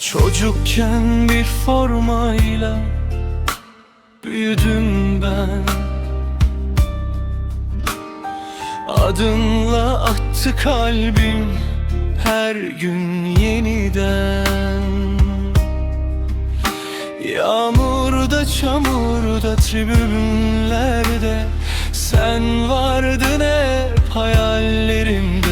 Çocukken bir formayla büyüdüm ben. Adınla attı kalbim her gün yeniden. Yağmurda çamurda tribünlerde Sen vardın hep hayallerimde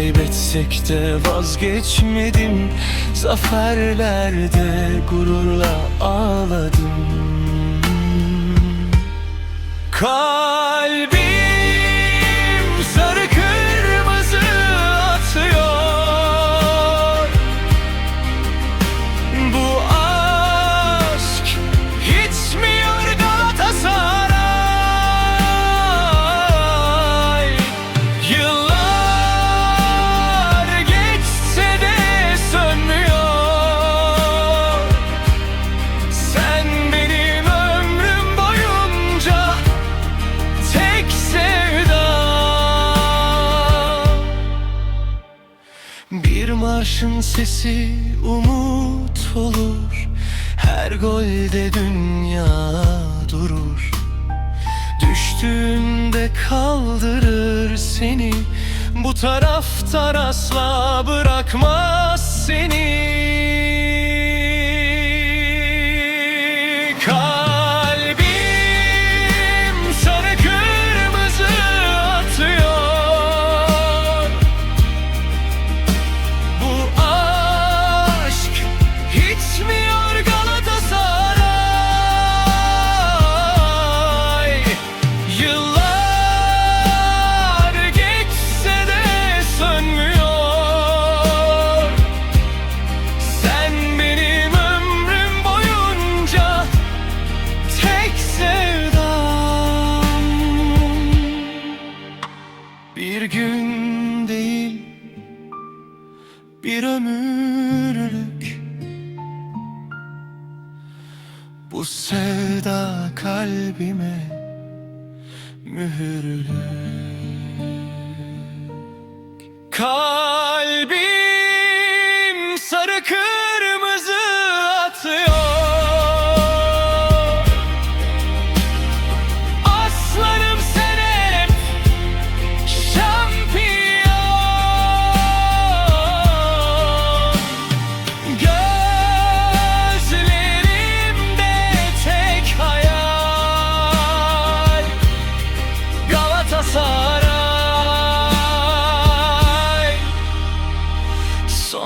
Kaybetsek de vazgeçmedim. Zaferlerde gururla ağladım. Kalbim marşın sesi umut olur. Her golde dünya durur. Düştüğünde kaldırır seni. Bu taraftar asla bırakmaz seni bir ömürlük Bu sevda kalbime mühürlük. Kalbim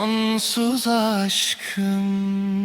Sonsuz aşkım